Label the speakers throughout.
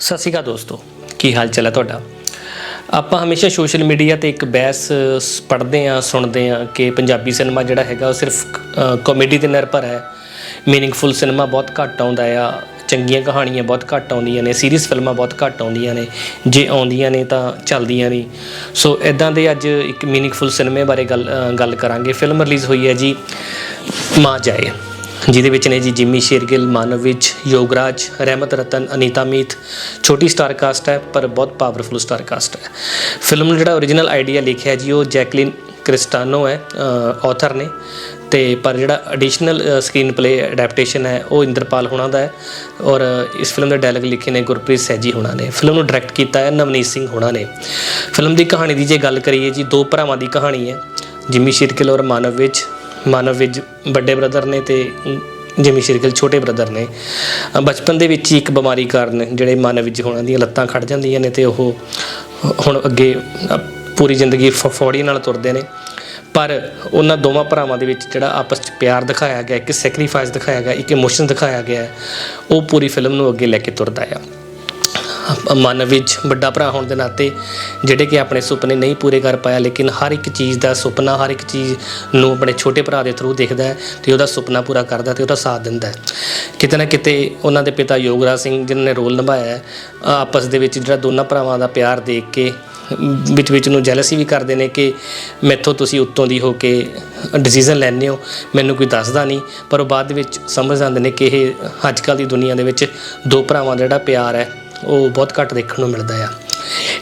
Speaker 1: ਸਤਿ ਸ਼੍ਰੀ ਅਕਾਲ ਦੋਸਤੋ, ਕੀ ਹਾਲ ਚਾਲ ਹੈ ਤੁਹਾਡਾ? ਆਪਾਂ ਹਮੇਸ਼ਾ ਸੋਸ਼ਲ ਮੀਡੀਆ ਤੇ ਇੱਕ ਬਹਿਸ ਪੜ੍ਹਦੇ ਆ ਸੁਣਦੇ ਆ ਕਿ ਪੰਜਾਬੀ ਸਿਨੇਮਾ ਜਿਹੜਾ ਹੈਗਾ ਉਹ ਸਿਰਫ ਕਾਮੇਡੀ ਤੇ ਨਿਰਭਰ ਹੈ। ਮੀਨਿੰਗਫੁਲ ਸਿਨੇਮਾ ਬਹੁਤ ਘੱਟ ਆਉਂਦਾ ਆ, ਚੰਗੀਆਂ ਕਹਾਣੀਆਂ ਬਹੁਤ ਘੱਟ ਆਉਂਦੀਆਂ ਨੇ ਸੀਰੀਅਸ ਫਿਲਮਾਂ ਬਹੁਤ ਘੱਟ ਆਉਂਦੀਆਂ ਨੇ, ਜੇ ਆਉਂਦੀਆਂ ਨੇ ਤਾਂ ਚੱਲਦੀਆਂ ਨਹੀਂ ਸੋ ਇਦਾਂ ਦੇ ਅੱਜ ਇੱਕ ਮੀਨਿੰਗਫੁਲ ਸਿਨੇਮੇ ਬਾਰੇ ਗੱਲ ਗੱਲ ਕਰਾਂਗੇ। ਫਿਲਮ ਰਿਲੀਜ਼ ਹੋਈ ਹੈ ਜੀ, ਮਾਂ ਜਾਏ। ਜਿਹਦੇ ਵਿੱਚ ਨੇ ਜੀ ਜਿਮੀ ਸ਼ੇਰਗਿਲ ਮਾਨਵ ਵਿੱਚ ਯੋਗਰਾਜ, ਰਹਿਮਤ ਰਤਨ, ਅਨੀਤਾ ਮੀਤ। ਛੋਟੀ ਸਟਾਰ ਕਾਸਟ ਹੈ, ਪਰ ਬਹੁਤ ਪਾਵਰਫੁਲ ਸਟਾਰ ਕਾਸਟ ਹੈ। ਫਿਲਮ ਨੂੰ ਜਿਹੜਾ ਓਰੀਜਨਲ ਆਈਡੀਆ ਲਿਖਿਆ ਜੀ, ਉਹ ਜੈਕਲਿਨ ਕ੍ਰਿਸਟਾਨੋ ਹੈ ਆਥਰ ਨੇ। ਤੇ ਪਰ ਜਿਹੜਾ ਐਡੀਸ਼ਨਲ ਸਕਰੀਨ ਪਲੇ ਅਡੈਪਟੇਸ਼ਨ ਹੈ, ਉਹ ਇੰਦਰਪਾਲ ਹੋਣਾ ਦਾ ਹੈ। ਔਰ ਇਸ ਫਿਲਮ ਦੇ ਡਾਇਲੌਗ ਲਿਖੇ ਨੇ ਗੁਰਪ੍ਰੀਤ ਸੈਜੀ ਹੋਣਾ ਨੇ। ਫਿਲਮ ਨੂੰ ਡਾਇਰੈਕਟ ਕੀਤਾ ਹੈ ਨਵਨੀਤ ਸਿੰਘ ਹੋਣਾ ਨੇ। ਫਿਲਮ ਦੀ ਕਹਾਣੀ ਦੀ ਜੇ ਗੱਲ ਕਰੀਏ ਜੀ, ਦੋ ਭਰਾਵਾਂ ਦੀ ਕਹਾਣੀ ਹੈ, ਜਿਮੀ ਸ਼ੇਰਗਿਲ ਔਰ ਮਾਨਵ ਵਿੱਚ ਮਾਨਵ ਵਿੱਚ ਵੱਡੇ ਬ੍ਰਦਰ ਨੇ ਤੇ ਜਿਮੀ ਸ਼ੇਰਗਿਲ ਛੋਟੇ ਬ੍ਰਦਰ ਨੇ ਬਚਪਨ ਦੇ ਵਿੱਚ ਹੀ ਇੱਕ ਬਿਮਾਰੀ ਕਾਰਨ ਜਿਹੜੇ ਮਾਨਵ ਵਿੱਚ ਹੋਣਾ ਦੀਆਂ ਲੱਤਾਂ ਖੜ ਜਾਂਦੀਆਂ ਨੇ ਤੇ ਉਹ ਹੁਣ ਅੱਗੇ ਪੂਰੀ ਜ਼ਿੰਦਗੀ ਫ- ਫੌੜੀ ਨਾਲ ਤੁਰਦੇ ਨੇ। ਪਰ ਉਹਨਾਂ ਦੋਵਾਂ ਭਰਾਵਾਂ ਦੇ ਵਿੱਚ ਜਿਹੜਾ ਆਪਸ ਵਿੱਚ ਪਿਆਰ ਦਿਖਾਇਆ ਗਿਆ, ਇੱਕ ਸੈਕਰੀਫਾਈਸ ਦਿਖਾਇਆ ਗਿਆ, ਇੱਕ ਇਮੋਸ਼ਨ ਦਿਖਾਇਆ ਗਿਆ, ਉਹ ਪੂਰੀ ਫਿਲਮ ਨੂੰ ਅੱਗੇ ਲੈ ਕੇ ਤੁਰਦਾ ਆ। ਮਨ ਵਿੱਚ ਵੱਡਾ ਭਰਾ ਹੋਣ ਦੇ ਨਾਤੇ ਜਿਹੜੇ ਕਿ ਆਪਣੇ ਸੁਪਨੇ ਨਹੀਂ ਪੂਰੇ ਕਰ ਪਾਇਆ, ਲੇਕਿਨ ਹਰ ਇੱਕ ਚੀਜ਼ ਦਾ ਸੁਪਨਾ, ਹਰ ਇੱਕ ਚੀਜ਼ ਨੂੰ ਆਪਣੇ ਛੋਟੇ ਭਰਾ ਦੇ ਥਰੂ ਦੇਖਦਾ ਹੈ ਤੇ ਉਹਦਾ ਸੁਪਨਾ ਪੂਰਾ ਕਰਦਾ ਤੇ ਉਹਦਾ ਸਾਥ ਦਿੰਦਾ ਹੈ। ਕਿਤੇ ਨਾ ਕਿਤੇ ਉਹਨਾਂ ਦੇ ਪਿਤਾ ਯੋਗਰਾਜ ਸਿੰਘ ਜਿਨ੍ਹਾਂ ਨੇ ਰੋਲ ਨਿਭਾਇਆ ਹੈ ਆਪਸ ਦੇ ਵਿੱਚ ਜਿਹੜਾ ਦੋਨਾਂ ਭਰਾਵਾਂ ਦਾ ਪਿਆਰ ਦੇਖ ਕੇ, ਵਿੱਚ ਵਿੱਚ ਨੂੰ ਜੈਲਸੀ ਵੀ ਕਰਦੇ ਨੇ ਕਿ ਮੈਥੋਂ ਤੁਸੀਂ ਉੱਤੋਂ ਦੀ ਹੋ ਕੇ ਡਿਸੀਜਨ ਲੈਂਦੇ ਹੋ, ਮੈਨੂੰ ਕੋਈ ਦੱਸਦਾ ਨਹੀਂ, ਪਰ ਉਹ ਬਾਅਦ ਵਿੱਚ ਸਮਝ ਜਾਂਦੇ ਨੇ ਕਿ ਇਹ ਅੱਜ ਕੱਲ੍ਹ ਦੀ ਦੁਨੀਆ ਦੇ ਵਿੱਚ ਦੋ ਭਰਾਵਾਂ ਦਾ ਜਿਹੜਾ ਪਿਆਰ ਹੈ ਉਹ ਬਹੁਤ ਘੱਟ ਦੇਖਣ ਨੂੰ ਮਿਲਦਾ ਆ।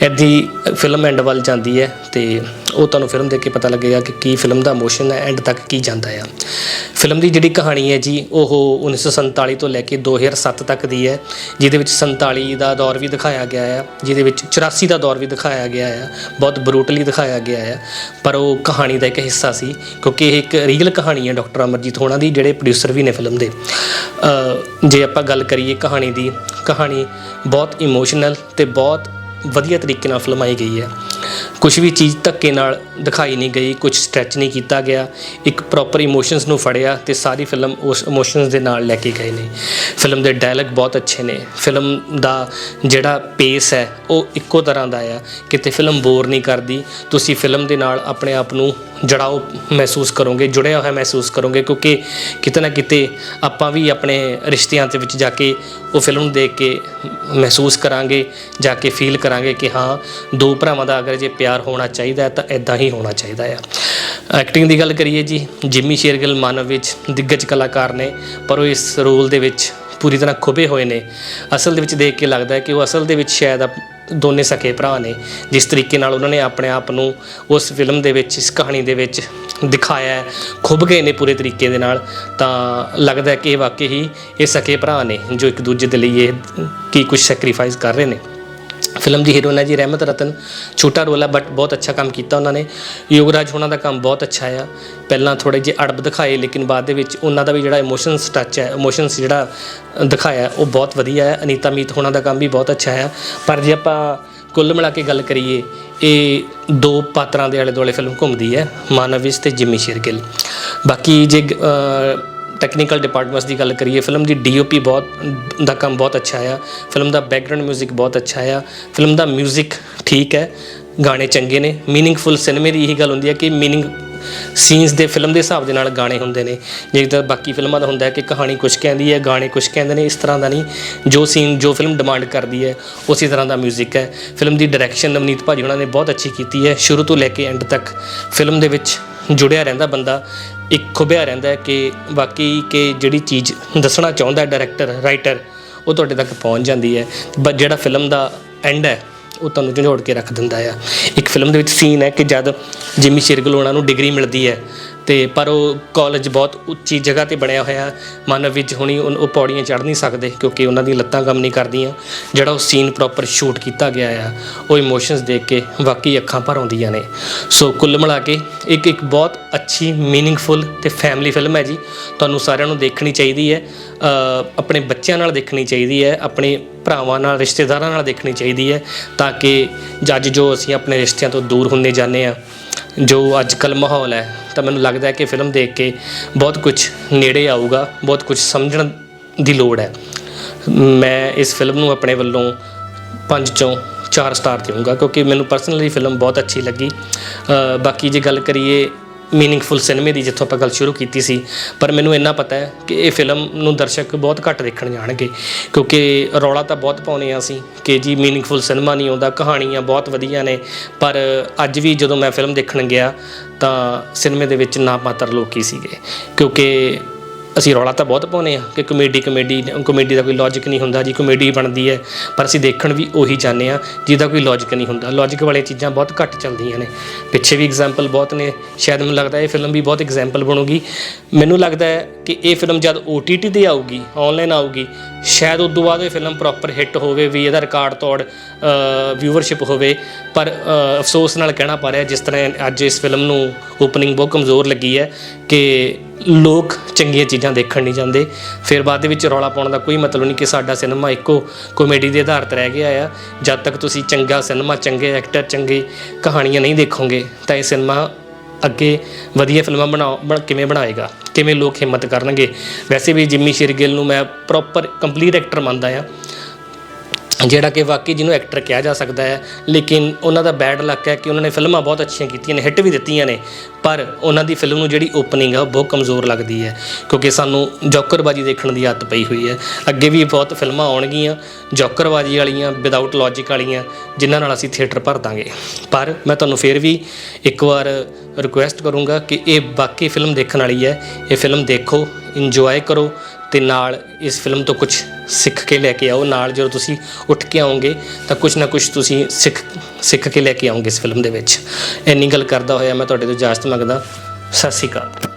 Speaker 1: ਐਦੀ ਫਿਲਮ ਐਂਡ ਵੱਲ ਜਾਂਦੀ ਹੈ ਤੇ ਉਹ ਤੁਹਾਨੂੰ ਫਿਲਮ ਦੇਖ ਕੇ ਪਤਾ ਲੱਗੇਗਾ ਕਿ ਕੀ ਫਿਲਮ ਦਾ ਇਮੋਸ਼ਨ ਹੈ ਐਂਡ ਤੱਕ ਕੀ ਜਾਂਦਾ ਆ। ਫਿਲਮ ਦੀ ਜਿਹੜੀ ਕਹਾਣੀ ਹੈ ਜੀ, ਉਹ 1947 ਤੋਂ ਲੈ ਕੇ 2007 ਤੱਕ ਦੀ ਹੈ, ਜਿਹਦੇ ਵਿੱਚ 47 ਦਾ ਦੌਰ ਵੀ ਦਿਖਾਇਆ ਗਿਆ ਹੈ ਜਿਹਦੇ ਵਿੱਚ 84 ਦਾ ਦੌਰ ਵੀ ਦਿਖਾਇਆ ਗਿਆ ਹੈ ਬਹੁਤ ਬਰੂਟਲੀ ਦਿਖਾਇਆ ਗਿਆ ਹੈ ਪਰ ਉਹ ਕਹਾਣੀ ਦਾ ਇੱਕ ਹਿੱਸਾ ਸੀ, ਕਿਉਂਕਿ ਇਹ ਇੱਕ ਰੀਅਲ ਕਹਾਣੀ ਹੈ ਡਾਕਟਰ ਅਮਰਜੀਤ ਹੋਣਾ ਦੀ, ਜਿਹੜੇ ਪ੍ਰੋਡਿਊਸਰ ਵੀ ਨੇ ਫਿਲਮ ਦੇ। ਜੇ ਆਪਾਂ ਗੱਲ ਕਰੀਏ ਕਹਾਣੀ ਦੀ, ਕਹਾਣੀ ਬਹੁਤ ਇਮੋਸ਼ਨਲ ਤੇ ਬਹੁਤ ਵਧੀਆ ਤਰੀਕੇ ਨਾਲ ਫਿਲਮਾਈ ਗਈ ਹੈ। ਕੁਝ ਵੀ ਚੀਜ਼ ਧੱਕੇ ਨਾਲ ਦਿਖਾਈ ਨਹੀਂ ਗਈ ਕੁਝ ਸਟ੍ਰੈਚ ਨਹੀਂ ਕੀਤਾ ਗਿਆ, ਇੱਕ ਪ੍ਰੋਪਰ ਇਮੋਸ਼ਨਸ ਨੂੰ ਫੜਿਆ ਤੇ ਸਾਰੀ ਫਿਲਮ ਉਸ ਇਮੋਸ਼ਨਸ ਦੇ ਨਾਲ ਲੈ ਕੇ ਗਏ ਨੇ। ਫਿਲਮ ਦੇ ਡਾਇਲੌਗ ਬਹੁਤ ਅੱਛੇ ਨੇ। ਫਿਲਮ ਦਾ ਜਿਹੜਾ ਪੇਸ ਹੈ, ਉਹ ਇੱਕੋ ਤਰ੍ਹਾਂ ਦਾ ਆ। ਕਿਤੇ ਫਿਲਮ ਬੋਰ ਨਹੀਂ ਕਰਦੀ, ਤੁਸੀਂ ਫਿਲਮ ਦੇ ਨਾਲ ਆਪਣੇ ਆਪ ਨੂੰ ਜੜਾਓ ਮਹਿਸੂਸ ਕਰੋਗੇ, ਜੁੜਿਆ ਹੋਇਆ ਮਹਿਸੂਸ ਕਰੋਗੇ, ਕਿਉਂਕਿ ਕਿਤੇ ਨਾ ਕਿਤੇ ਆਪਾਂ ਵੀ ਆਪਣੇ ਰਿਸ਼ਤਿਆਂ ਦੇ ਵਿੱਚ ਜਾ ਕੇ ਉਹ ਫਿਲਮ ਨੂੰ ਦੇਖ ਕੇ ਮਹਿਸੂਸ ਕਰਾਂਗੇ, ਜਾ ਕੇ ਫੀਲ ਕਰਾਂਗੇ ਕਿ ਹਾਂ, ਦੋ ਭਰਾਵਾਂ ਦਾ ਅਗਰ ਜੇ ਪਿਆਰ ਹੋਣਾ ਚਾਹੀਦਾ ਤਾਂ ਇਦਾਂ ਹੀ ਹੋਣਾ ਚਾਹੀਦਾ ਆ। ਐਕਟਿੰਗ ਦੀ ਗੱਲ ਕਰੀਏ ਜੀ ਜਿਮੀ ਸ਼ੇਰਗਿਲ ਮਾਨਵ ਵਿੱਚ ਦਿੱਗਜ ਕਲਾਕਾਰ ਨੇ, ਪਰ ਉਹ ਇਸ ਰੋਲ ਦੇ ਵਿੱਚ ਪੂਰੀ ਤਰ੍ਹਾਂ ਖੁਬੇ ਹੋਏ ਨੇ। ਅਸਲ ਦੇ ਵਿੱਚ ਦੇਖ ਕੇ ਲੱਗਦਾ ਹੈ ਕਿ ਉਹ ਅਸਲ ਦੇ ਵਿੱਚ ਸ਼ਾਇਦ ਦੋਨੇ ਸਕੇ ਭਰਾ ਨੇ। ਜਿਸ ਤਰੀਕੇ ਨਾਲ ਉਹਨਾਂ ਨੇ ਆਪਣੇ ਆਪ ਨੂੰ ਉਸ ਫਿਲਮ ਦੇ ਵਿੱਚ, ਇਸ ਕਹਾਣੀ ਦੇ ਵਿੱਚ ਦਿਖਾਇਆ ਹੈ, ਖੁੱਭ ਗਏ ਨੇ ਪੂਰੇ ਤਰੀਕੇ ਦੇ ਨਾਲ, ਤਾਂ ਲੱਗਦਾ ਕਿ ਇਹ ਵਾਕਈ ਹੀ ਇਹ ਸਕੇ ਭਰਾ ਨੇ, ਜੋ ਇੱਕ ਦੂਜੇ ਦੇ ਲਈ ਇਹ ਕੀ ਕੁਝ ਸੈਕਰੀਫਾਈਸ ਕਰ ਰਹੇ ਨੇ। ਫਿਲਮ ਦੀ ਹੀਰੋਇਨ ਹੈ ਜੀ ਰਹਿਮਤ ਰਤਨ, ਛੋਟਾ ਰੋਲ ਹੈ ਬਟ ਬਹੁਤ ਅੱਛਾ ਕੰਮ ਕੀਤਾ ਉਹਨਾਂ ਨੇ। ਯੋਗਰਾਜ ਹੋਣਾ ਦਾ ਕੰਮ ਬਹੁਤ ਅੱਛਾ ਆ। ਪਹਿਲਾਂ ਥੋੜੇ ਜਿਹੇ ਅੜਬ ਦਿਖਾਏ, ਲੇਕਿਨ ਬਾਅਦ ਦੇ ਵਿੱਚ ਉਹਨਾਂ ਦਾ ਵੀ ਜਿਹੜਾ ਇਮੋਸ਼ਨਸ ਟੱਚ ਹੈ ਇਮੋਸ਼ਨਸ ਜਿਹੜਾ ਦਿਖਾਇਆ, ਉਹ ਬਹੁਤ ਵਧੀਆ ਹੈ ਅਨੀਤਾ ਮੀਤ ਹੋਣਾ ਦਾ ਕੰਮ ਵੀ ਬਹੁਤ ਅੱਛਾ ਹੈ ਪਰ ਜੇ ਆਪਾਂ ਕੁੱਲ ਮਿਲਾ ਕੇ ਗੱਲ ਕਰੀਏ, ਇਹ ਦੋ ਪਾਤਰਾਂ ਦੇ ਆਲੇ ਦੁਆਲੇ ਫਿਲਮ ਘੁੰਮਦੀ ਹੈ ਮਾਨਵਿਸ ਤੇ ਜਿਮੀ ਸ਼ੇਰਗਿਲ। ਬਾਕੀ ਜੇ ਟੈਕਨੀਕਲ ਡਿਪਾਰਟਮੈਂਟਸ ਦੀ ਗੱਲ ਕਰੀਏ ਫਿਲਮ ਦੀ ਡੀਓਪੀ ਬਹੁਤ ਦਾ ਕੰਮ ਬਹੁਤ ਅੱਛਾ ਆ ਫਿਲਮ ਦਾ ਬੈਕਗ੍ਰਾਉਂਡ 뮤직 ਬਹੁਤ ਅੱਛਾ ਆ ਫਿਲਮ ਦਾ 뮤직 ਠੀਕ ਹੈ ਗਾਣੇ ਚੰਗੇ ਨੇ ਮੀਨਿੰਗਫੁਲ ਸਿਨੇਮੇ ਦੀ ਇਹੀ ਗੱਲ ਹੁੰਦੀ ਹੈ ਕਿ ਮੀਨਿੰਗ ਸੀਨਸ ਦੇ ਫਿਲਮ ਦੇ ਹਿਸਾਬ ਦੇ ਨਾਲ ਗਾਣੇ ਹੁੰਦੇ ਨੇ ਜਿੱਦਾਂ ਬਾਕੀ ਫਿਲਮਾਂ ਦਾ ਹੁੰਦਾ ਹੈ ਕਿ ਕਹਾਣੀ ਕੁਝ ਕਹਿੰਦੀ ਹੈ ਗਾਣੇ ਕੁਝ ਕਹਿੰਦੇ ਨੇ ਇਸ ਤਰ੍ਹਾਂ ਦਾ ਨਹੀਂ ਜੋ ਸੀਨ ਜੋ ਫਿਲਮ ਡਿਮਾਂਡ ਕਰਦੀ ਹੈ ਉਸੇ ਤਰ੍ਹਾਂ ਦਾ 뮤직 ਹੈ ਫਿਲਮ ਦੀ ਡਾਇਰੈਕਸ਼ਨ ਨਵਨੀਤ ਭਾਜੀ ਉਹਨਾਂ ਨੇ ਬਹੁਤ ਅੱਛੀ ਕੀਤੀ ਹੈ ਸ਼ੁਰੂ ਤੋਂ ਲੈ ਕੇ ਐਂਡ ਤੱਕ ਫਿਲਮ ਦੇ ਵਿੱਚ ਜੁੜਿਆ ਰਹਿੰਦਾ ਬੰਦਾ ਇੱਕ ਖੁਬਿਆ ਰਹਿੰਦਾ ਹੈ ਕਿ ਬਾਕੀ ਕਿ ਜਿਹੜੀ ਚੀਜ਼ ਦੱਸਣਾ ਚਾਹੁੰਦਾ ਡਾਇਰੈਕਟਰ ਰਾਈਟਰ ਉਹ ਤੁਹਾਡੇ ਤੱਕ ਪਹੁੰਚ ਜਾਂਦੀ ਹੈ। ਬਟ ਜਿਹੜਾ ਫਿਲਮ ਦਾ ਐਂਡ ਹੈ ਉਹ ਤੁਹਾਨੂੰ ਝੰਜੋੜ ਕੇ ਰੱਖ ਦਿੰਦਾ ਆ। ਇੱਕ ਫਿਲਮ ਦੇ ਵਿੱਚ ਸੀਨ ਹੈ ਕਿ ਜਦ ਜਿਮੀ ਸ਼ੇਰਗਿਲ ਉਹਨਾਂ ਨੂੰ ਡਿਗਰੀ ਮਿਲਦੀ ਹੈ, ਤੇ ਪਰ ਉਹ ਕਾਲਜ ਬਹੁਤ ਉੱਚੀ ਜਗ੍ਹਾ ਤੇ ਬਣਿਆ ਹੋਇਆ ਮਾਨਵ ਵਿੱਚ ਹੁਣੀ ਉਹ ਪੌੜੀਆਂ ਚੜ੍ਹ ਨਹੀਂ ਸਕਦੇ ਕਿਉਂਕਿ ਉਹਨਾਂ ਦੀਆਂ ਲੱਤਾਂ ਕੰਮ ਨਹੀਂ ਕਰਦੀਆਂ। ਜਿਹੜਾ ਉਹ ਸੀਨ ਪ੍ਰੋਪਰ ਸ਼ੂਟ ਕੀਤਾ ਗਿਆ ਆ, ਉਹ ਇਮੋਸ਼ਨਸ ਦੇਖ ਕੇ ਵਾਕਈ ਅੱਖਾਂ ਭਰ ਆਉਂਦੀਆਂ ਨੇ। ਸੋ ਕੁੱਲ ਮਿਲਾ ਕੇ ਇੱਕ ਇੱਕ ਬਹੁਤ ਅੱਛੀ ਮੀਨਿੰਗਫੁਲ ਤੇ ਫੈਮਿਲੀ ਫਿਲਮ ਹੈ ਜੀ। ਤੁਹਾਨੂੰ ਸਾਰਿਆਂ ਨੂੰ ਦੇਖਣੀ ਚਾਹੀਦੀ ਹੈ। ਆਪਣੇ ਬੱਚਿਆਂ ਨਾਲ ਦੇਖਣੀ ਚਾਹੀਦੀ ਹੈ, ਆਪਣੇ ਭਰਾਵਾਂ ਨਾਲ, ਰਿਸ਼ਤੇਦਾਰਾਂ ਨਾਲ ਦੇਖਣੀ ਚਾਹੀਦੀ ਹੈ ਤਾਂ ਕਿ ਜੱਜ ਜੋ ਅਸੀਂ ਆਪਣੇ ਰਿਸ਼ਤਿਆਂ ਤੋਂ ਦੂਰ ਹੁੰਦੇ ਜਾਂਦੇ ਆ ਜੋ ਅੱਜ ਕੱਲ ਮਾਹੌਲ ਹੈ, ਤਾਂ ਮੈਨੂੰ ਲੱਗਦਾ ਹੈ ਕਿ ਫਿਲਮ ਦੇਖ ਕੇ ਬਹੁਤ ਕੁਝ ਨੇੜੇ ਆਊਗਾ, ਬਹੁਤ ਕੁਝ ਸਮਝਣ ਦੀ ਲੋੜ ਹੈ। ਮੈਂ ਇਸ ਫਿਲਮ ਨੂੰ ਆਪਣੇ ਵੱਲੋਂ ਪੰਜ ਚੋਂ 4 ਸਟਾਰ ਦੇਵਾਂਗਾ ਕਿਉਂਕਿ ਮੈਨੂੰ ਪਰਸਨਲੀ ਫਿਲਮ ਬਹੁਤ ਅੱਛੀ ਲੱਗੀ। ਬਾਕੀ ਜੇ ਗੱਲ ਕਰੀਏ ਮੀਨਿੰਗਫੁਲ ਸਿਨੇਮੇ ਦੀ ਜਿੱਥੋਂ ਆਪਾਂ ਗੱਲ ਸ਼ੁਰੂ ਕੀਤੀ ਸੀ, ਪਰ ਮੈਨੂੰ ਇੰਨਾ ਪਤਾ ਹੈ ਕਿ ਇਹ ਫਿਲਮ ਨੂੰ ਦਰਸ਼ਕ ਬਹੁਤ ਘੱਟ ਦੇਖਣ ਜਾਣਗੇ, ਕਿਉਂਕਿ ਰੌਲਾ ਤਾਂ ਬਹੁਤ ਪਾਉਨੇ ਆ ਅਸੀਂ ਕਿ ਜੀ ਮੀਨਿੰਗਫੁਲ ਸਿਨੇਮਾ ਨਹੀਂ ਆਉਂਦਾ ਕਹਾਣੀਆਂ ਬਹੁਤ ਵਧੀਆ ਨੇ, ਪਰ ਅੱਜ ਵੀ ਜਦੋਂ ਮੈਂ ਫਿਲਮ ਦੇਖਣ ਗਿਆ ਤਾਂ ਸਿਨੇਮੇ ਦੇ ਵਿੱਚ ਨਾ ਮਾਤਰ ਲੋਕ ਸੀਗੇ, ਕਿਉਂਕਿ ਅਸੀਂ ਰੌਲਾ ਤਾਂ ਬਹੁਤ ਪਾਉਂਦੇ ਆ ਕਿ ਕਮੇਡੀ ਕਮੇਡੀ ਕਮੇਡੀ ਦਾ ਕੋਈ ਲੌਜੀਕ ਨਹੀਂ ਹੁੰਦਾ, ਜੀ ਕਮੇਡੀ ਬਣਦੀ ਹੈ, ਪਰ ਅਸੀਂ ਦੇਖਣ ਵੀ ਉਹੀ ਚਾਹੁੰਦੇ ਆ ਜਿਹਦਾ ਕੋਈ ਲੌਜੀਕ ਨਹੀਂ ਹੁੰਦਾ। ਲੌਜੀਕ ਵਾਲੀਆਂ ਚੀਜ਼ਾਂ ਬਹੁਤ ਘੱਟ ਚੱਲਦੀਆਂ ਨੇ। ਪਿੱਛੇ ਵੀ ਐਗਜ਼ਾਮਪਲ ਬਹੁਤ ਨੇ, ਸ਼ਾਇਦ ਮੈਨੂੰ ਲੱਗਦਾ ਇਹ ਫਿਲਮ ਵੀ ਬਹੁਤ ਐਗਜ਼ਾਮਪਲ ਬਣੂਗੀ। ਮੈਨੂੰ ਲੱਗਦਾ ਹੈ ਕਿ ਇਹ ਫਿਲਮ ਜਦ OTT ਤੇ ਆਊਗੀ ਆਨਲਾਈਨ ਆਊਗੀ, ਸ਼ਾਇਦ ਉਸ ਤੋਂ ਬਾਅਦ ਇਹ ਫਿਲਮ ਪ੍ਰੋਪਰ ਹਿੱਟ ਹੋਵੇ, ਵੀ ਇਹਦਾ ਰਿਕਾਰਡ ਤੋੜ ਵਿਊਵਰਸ਼ਿਪ ਹੋਵੇ। ਪਰ ਅਫਸੋਸ ਨਾਲ ਕਹਿਣਾ ਪਾ ਰਿਹਾ, ਜਿਸ ਤਰ੍ਹਾਂ ਅੱਜ ਇਸ ਫਿਲਮ ਨੂੰ ਓਪਨਿੰਗ ਬਹੁਤ ਕਮਜ਼ੋਰ ਲੱਗੀ ਹੈ ਕਿ ਲੋਕ ਚੰਗੀਆਂ ਚੀਜ਼ਾਂ ਦੇਖਣ ਨਹੀਂ ਜਾਂਦੇ। ਫਿਰ ਬਾਅਦ ਦੇ ਵਿੱਚ ਰੌਲਾ ਪਾਉਣ ਦਾ ਕੋਈ ਮਤਲਬ ਨਹੀਂ ਕਿ ਸਾਡਾ ਸਿਨੇਮਾ ਇੱਕੋ ਕਾਮੇਡੀ ਦੇ ਆਧਾਰ ਤੇ ਰਹਿ ਗਿਆ ਆ। ਜਦ ਤੱਕ ਤੁਸੀਂ ਚੰਗਾ ਸਿਨੇਮਾ, ਚੰਗੇ ਐਕਟਰ ਚੰਗੇ ਕਹਾਣੀਆਂ ਨਹੀਂ ਦੇਖੋਗੇ, ਤਾਂ ਇਹ ਸਿਨੇਮਾ ਅੱਗੇ ਵਧੀਆ ਫਿਲਮਾਂ ਬਣਾਉ ਬਣ, ਕਿਵੇਂ ਬਣਾਏਗਾ, ਕਿਵੇਂ ਲੋਕ ਹਿੰਮਤ ਕਰਨਗੇ। ਵੈਸੇ ਵੀ ਜਿੰਮੀ ਸ਼ੇਰਗਿੱਲ ਨੂੰ ਮੈਂ ਪ੍ਰੋਪਰ ਕੰਪਲੀਟ ਐਕਟਰ ਮੰਨਦਾ ਆ। ਜਿਹੜਾ ਕਿ ਵਾਕਈ ਜਿਹਨੂੰ ਐਕਟਰ ਕਿਹਾ ਜਾ ਸਕਦਾ ਹੈ, ਲੇਕਿਨ ਉਹਨਾਂ ਦਾ ਬੈਡ ਲੱਕ ਹੈ ਕਿ ਉਹਨਾਂ ਨੇ ਫਿਲਮਾਂ ਬਹੁਤ ਅੱਛੀਆਂ ਕੀਤੀਆਂ ਨੇ ਹਿੱਟ ਵੀ ਦਿੱਤੀਆਂ ਨੇ, ਪਰ ਉਹਨਾਂ ਦੀ ਫਿਲਮ ਨੂੰ ਜਿਹੜੀ ਓਪਨਿੰਗ ਆ, ਉਹ ਬਹੁਤ ਕਮਜ਼ੋਰ ਲੱਗਦੀ ਹੈ, ਕਿਉਂਕਿ ਸਾਨੂੰ ਜੋਕਰਬਾਜੀ ਦੇਖਣ ਦੀ ਆਦਤ ਪਈ ਹੋਈ ਹੈ। ਅੱਗੇ ਵੀ ਬਹੁਤ ਫਿਲਮਾਂ ਆਉਣਗੀਆਂ, ਜੋਕਰਬਾਜੀ ਵਾਲੀਆਂ ਵਿਦਆਊਟ ਲੌਜੀਕ ਵਾਲੀਆਂ, ਜਿਨ੍ਹਾਂ ਨਾਲ ਅਸੀਂ ਥੀਏਟਰ ਭਰ ਦਾਂਗੇ। ਪਰ ਮੈਂ ਤੁਹਾਨੂੰ ਫੇਰ ਵੀ ਇੱਕ ਵਾਰ ਰਿਕੁਐਸਟ ਕਰੂੰਗਾ ਕਿ ਇਹ ਬਾਕੀ ਫਿਲਮ ਦੇਖਣ ਵਾਲੀ ਹੈ, ਇਹ ਫਿਲਮ ਦੇਖੋ ਇੰਜੋਏ ਕਰੋ ਤੇ ਨਾਲ ਇਸ ਫਿਲਮ ਤੋਂ ਕੁਝ ਸਿੱਖ ਕੇ ਲੈ ਕੇ ਆਓ। ਨਾਲ ਜਦੋਂ ਤੁਸੀਂ ਉੱਠ ਕੇ ਆਓਗੇ, ਤਾਂ ਕੁਝ ਨਾ ਕੁਝ ਤੁਸੀਂ ਸਿੱਖ ਸਿੱਖ ਕੇ ਲੈ ਕੇ ਆਓਗੇ ਇਸ ਫਿਲਮ ਦੇ ਵਿੱਚ। ਇੰਨੀ ਗੱਲ ਕਰਦਾ ਹੋਇਆ ਮੈਂ ਤੁਹਾਡੇ ਤੋਂ ਇਜਾਜ਼ਤ ਮੰਗਦਾ। ਸਤਿ ਸ਼੍ਰੀ ਅਕਾਲ।